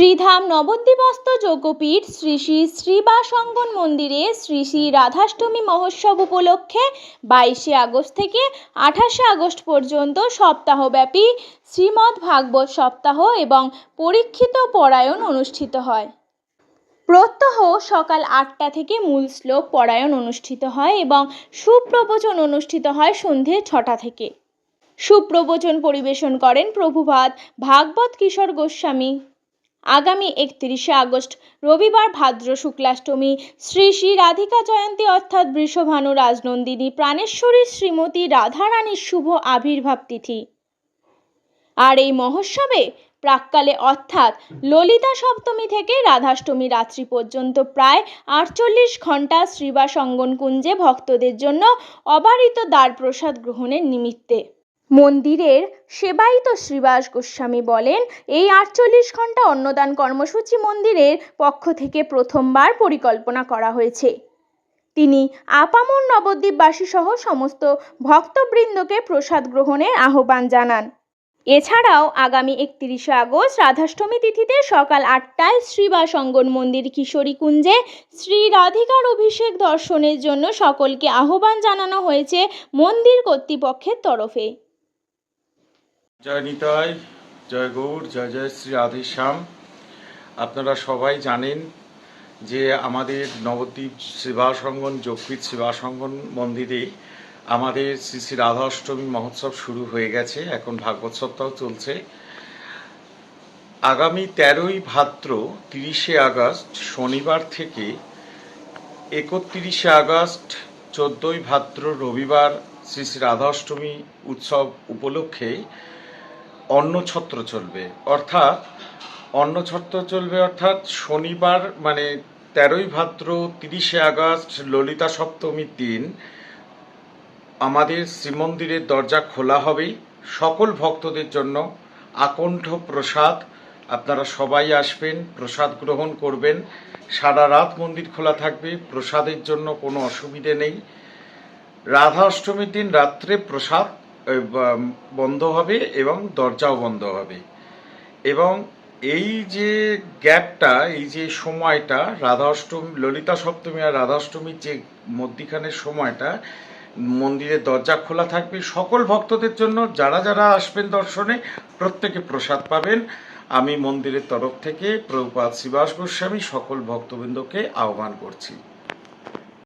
শ্রীধাম নবদ্বীপস্থ যোগপীঠ শ্রী শ্রী শ্রীবাসঙ্গন মন্দিরে শ্রী শ্রী রাধাষ্টমী মহোৎসব উপলক্ষে বাইশে আগস্ট থেকে আঠাশে আগস্ট পর্যন্ত সপ্তাহব্যাপী শ্রীমদ্ ভাগবত সপ্তাহ এবং পরীক্ষিত পরায়ণ অনুষ্ঠিত হয়। প্রত্যহ সকাল আটটা থেকে মূল শ্লোক পরায়ণ অনুষ্ঠিত হয় এবং সুপ্রবচন অনুষ্ঠিত হয় সন্ধে ছটা থেকে। সুপ্রবচন পরিবেশন করেন প্রভুপাদ ভাগবত কিশোর গোস্বামী। আগামী একত্রিশে আগস্ট, রবিবার ভাদ্র শুক্লাষ্টমী, শ্রী শ্রী রাধিকা জয়ন্তী অর্থাৎ বৃষভানু রাজনন্দিনী প্রাণেশ্বরী শ্রীমতী রাধারানীর শুভ আবির্ভাব তিথি। আর এই মহোৎসবে প্রাক্কালে অর্থাৎ ললিতা সপ্তমী থেকে রাধাষ্টমী রাত্রি পর্যন্ত প্রায় আটচল্লিশ ঘণ্টা শ্রীবাস অঙ্গন কুঞ্জে ভক্তদের জন্য অবারিত দ্বার প্রসাদ গ্রহণের নিমিত্তে। মন্দিরের সেবায়িত শ্রীবাস গোস্বামী বলেন, এই আটচল্লিশ ঘণ্টা অন্নদান কর্মসূচি মন্দিরের পক্ষ থেকে প্রথমবার পরিকল্পনা করা হয়েছে। তিনি আপামর নবদ্বীপবাসী সহ সমস্ত ভক্তবৃন্দকে প্রসাদ গ্রহণের আহ্বান জানান। এছাড়াও আগামী একত্রিশে আগস্ট রাধাষ্টমী তিথিতে সকাল আটটায় শ্রীবাস অঙ্গন মন্দির কিশোরী কুঞ্জে শ্রী রাধিকার অভিষেক দর্শনের জন্য সকলকে আহ্বান জানানো হয়েছে মন্দির কর্তৃপক্ষের তরফে। জয় নিতাই, জয় গৌর, জয় জয় শ্রী রাধেশ্যাম আপনারা সবাই জানেন যে আমাদের নবদ্বীপ শিবাসঙ্গন যোগপীঠ শিবাসঙ্গন মন্দিরে আমাদের শ্রী শ্রী রাধা অষ্টমী মহোৎসব শুরু হয়ে গেছে। এখন ভাগবত সপ্তাহ চলছে। আগামী তেরোই ভাদ্র তিরিশে আগস্ট, শনিবার থেকে একত্রিশে আগস্ট, চোদ্দোই ভাদ্র রবিবার শ্রী শ্রী রাধা অষ্টমী উৎসব উপলক্ষে অন্নছত্র চলবে। অর্থাৎ, অন্নছত্র চলবে অর্থাৎ শনিবার মানে তেরোই ভাদ্র তিরিশে আগস্ট, ললিতা সপ্তমীর দিন আমাদের শ্রীমন্দিরের দরজা খোলা হবে সকল ভক্তদের জন্য আকণ্ঠ প্রসাদ। আপনারা সবাই আসবেন, প্রসাদ গ্রহণ করবেন। সারা রাত মন্দির খোলা থাকবে, প্রসাদের জন্য কোনো অসুবিধে নেই। রাধা অষ্টমীর দিন রাত্রে প্রসাদ বন্ধ হবে এবং দরজাও বন্ধ হবে। এবং এই যে গ্যাপটা, এই যে সময়টা রাধা অষ্টমী ললিতা সপ্তমী আর রাধা অষ্টমীর যে মধ্যিখানের সময়টা মন্দিরের দরজা খোলা থাকবে সকল ভক্তদের জন্য। যারা যারা আসবেন দর্শনে, প্রত্যেকে প্রসাদ পাবেন। আমি মন্দিরের তরফ থেকে প্রভুপাত শ্রীবাস গোস্বামী সকল ভক্তবৃন্দকে আহ্বান করছি।